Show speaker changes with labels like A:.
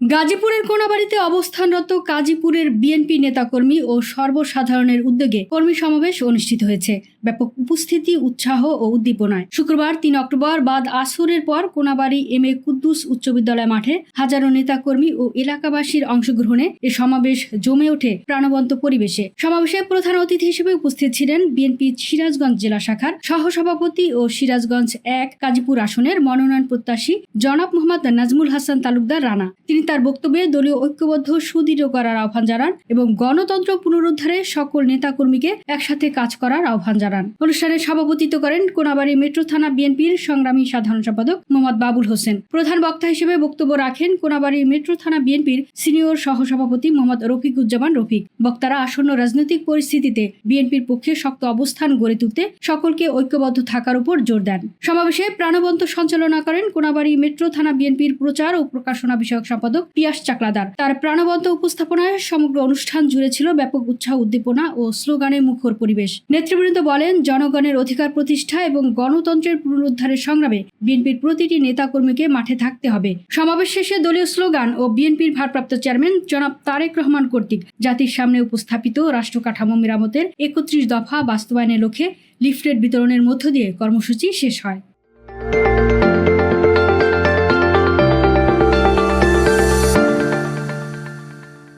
A: গাজীপুরের কোনাবাড়িতে অবস্থানরত কাজীপুরের বিএনপি নেতাকর্মী ও সর্বসাধারণের উদ্যোগে কর্মী সমাবেশ অনুষ্ঠিত হয়েছে। ব্যাপক উপস্থিতি, উৎসাহ ও উদ্দীপনায়। শুক্রবার তিন অক্টোবর বাদ আসরের পর কোনাবাড়ি এম এ কুদ্দুস উচ্চ বিদ্যালয় মাঠে হাজারো নেতাকর্মী ও এলাকাবাসীর অংশগ্রহণে এ সমাবেশ জমে ওঠে প্রাণবন্ত পরিবেশে। সমাবেশে প্রধান অতিথি হিসেবে উপস্থিত ছিলেন বিএনপি সিরাজগঞ্জ জেলা শাখার সহসভাপতি ও সিরাজগঞ্জ এক কাজীপুর আসনের মনোনয়ন প্রত্যাশী জনাব মোহাম্মদ নাজমুল হাসান তালুকদার রানা। তিনি তার বক্তব্যে দলীয় ঐক্যবদ্ধ সুদৃঢ় করার আহ্বান জানান এবং গণতন্ত্র পুনরুদ্ধারে সকল নেতাকর্মীকে একসাথে কাজ করার আহ্বান জানান। অনুষ্ঠানে সভাপতিত্ব করেন কোনাবাড়ি মেট্রো থানা বিএনপির সংগ্রামী সাধারণ সম্পাদক মোহাম্মদ বাবুল হোসেন। প্রধান বক্তা হিসেবে বক্তব্য রাখেন কোনাবাড়ি মেট্রো থানা বিএনপির সিনিয়র সহসভাপতি মোহাম্মদ রফিকুজ্জামান রফিক। বক্তারা আসন্ন রাজনৈতিক পরিস্থিতিতে বিএনপির পক্ষে শক্ত অবস্থান গড়ে তুলতে সকলকে ঐক্যবদ্ধ থাকার উপর জোর দেন। সমাবেশে প্রাণবন্ত সঞ্চালনা করেন কোনাবাড়ি মেট্রো থানা বিএনপির প্রচার ও প্রকাশনা বিষয়ক সম্পাদক পিয়াস চাকলাদার। তার প্রাণবন্ত উপস্থাপনায় সমগ্র অনুষ্ঠান জুড়ে ছিল ব্যাপক উৎসাহ, উদ্দীপনা ও স্লোগানে মুখর পরিবেশ। নেতৃবৃন্দ বলেন, জনগণের অধিকার প্রতিষ্ঠা এবং গণতন্ত্রের পুনরুদ্ধারের সংগ্রামে বিএনপির প্রতিটি নেতাকর্মীকে মাঠে থাকতে হবে। সমাবেশ শেষে দলীয় স্লোগান ও বিএনপির ভারপ্রাপ্ত চেয়ারম্যান জনাব তারেক রহমান কর্তৃক জাতির সামনে উপস্থাপিত রাষ্ট্র কাঠামো মেরামতের একত্রিশ দফা বাস্তবায়নের লক্ষ্যে লিফলেট বিতরণের মধ্য দিয়ে কর্মসূচি শেষ হয়।